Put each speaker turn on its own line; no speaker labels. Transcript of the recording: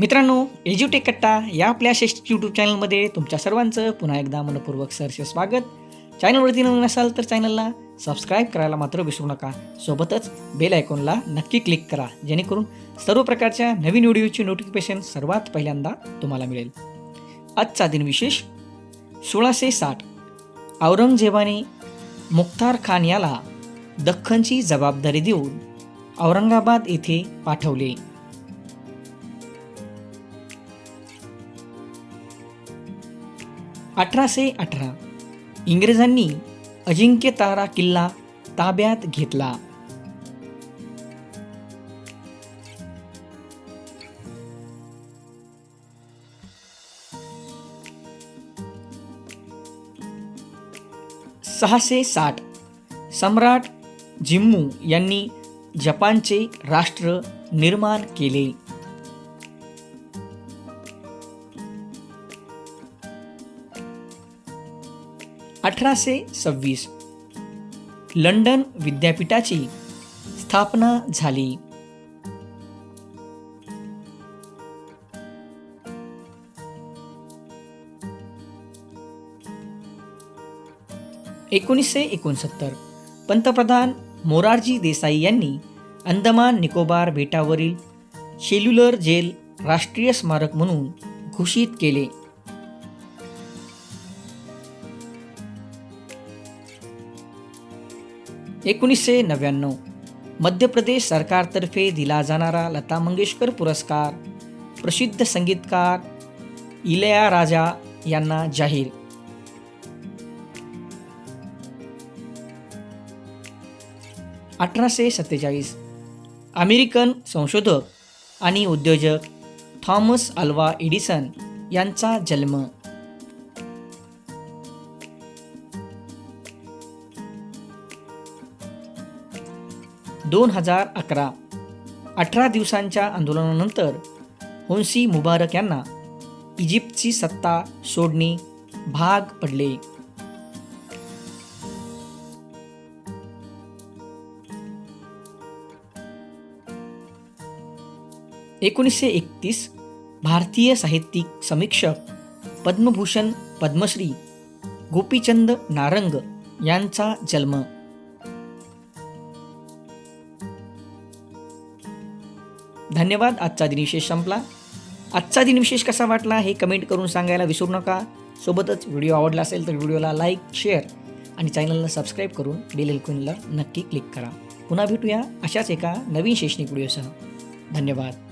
मित्रांनो एज्युटेक कट्टा या आपल्या श्रेष्ठ यूट्यूब चॅनलमध्ये तुमच्या सर्वांचं पुन्हा एकदा मनपूर्वक सरसे स्वागत. चॅनलवरती नवीन असाल तर चॅनलला सबस्क्राईब करायला मात्र विसरू नका. सोबतच बेल आयकॉनला नक्की क्लिक करा जेणेकरून सर्व प्रकारच्या नवीन व्हिडिओची नोटिफिकेशन सर्वात पहिल्यांदा तुम्हाला मिळेल. आजचा दिन विशेष सोळाशे साठ. औरंगजेबाने मुख्तार खान याला दख्खनची जबाबदारी देऊन औरंगाबाद येथे पाठवले. अठराशे अठरा. इंग्रजांनी अजिंक्यतारा किल्ला ताब्यात घेतला. सहाशे साठ. सम्राट जिम्मू यांनी जपानचे राष्ट्र निर्माण केले. अठराशे सव्वीस. लंडन विद्यापीठाची स्थापना झाली. एकोणीसशे एकोणसत्तर. पंतप्रधान मोरारजी देसाई यांनी अंदमान निकोबार बेटावरील सेल्युलर जेल राष्ट्रीय स्मारक म्हणून घोषित केले. एकोणीसशे नव्याण्णव. मध्य प्रदेश सरकारतर्फे दिला जाणारा लता मंगेशकर पुरस्कार प्रसिद्ध संगीतकार इलया राजा यांना जाहीर. अठराशे सत्तेचाळीस. अमेरिकन संशोधक आणि उद्योजक थॉमस अल्वा एडिसन यांचा जन्म. दोन हजार अकरा. अठरा दिवसांच्या आंदोलनानंतर होन्सी मुबारक यांना इजिप्तची सत्ता सोडणे भाग पडले. एकोणीसशे एकतीस भारतीय साहित्यिक समीक्षक पद्मभूषण पद्मश्री गोपीचंद नारंग यांचा जन्म. धन्यवाद. आजचा दिनविशेष संपला. आजचा दिनविशेष कसा वाटला हे कमेंट करून सांगायला विसरू नका. सोबतच व्हिडिओ आवडला असेल तर व्हिडिओला लाईक शेअर आणि चॅनलला सबस्क्राईब करून बेल आयकॉनला नक्की क्लिक करा. पुन्हा भेटूया अशाच एका नवीन शैक्षणिक व्हिडिओसह. धन्यवाद.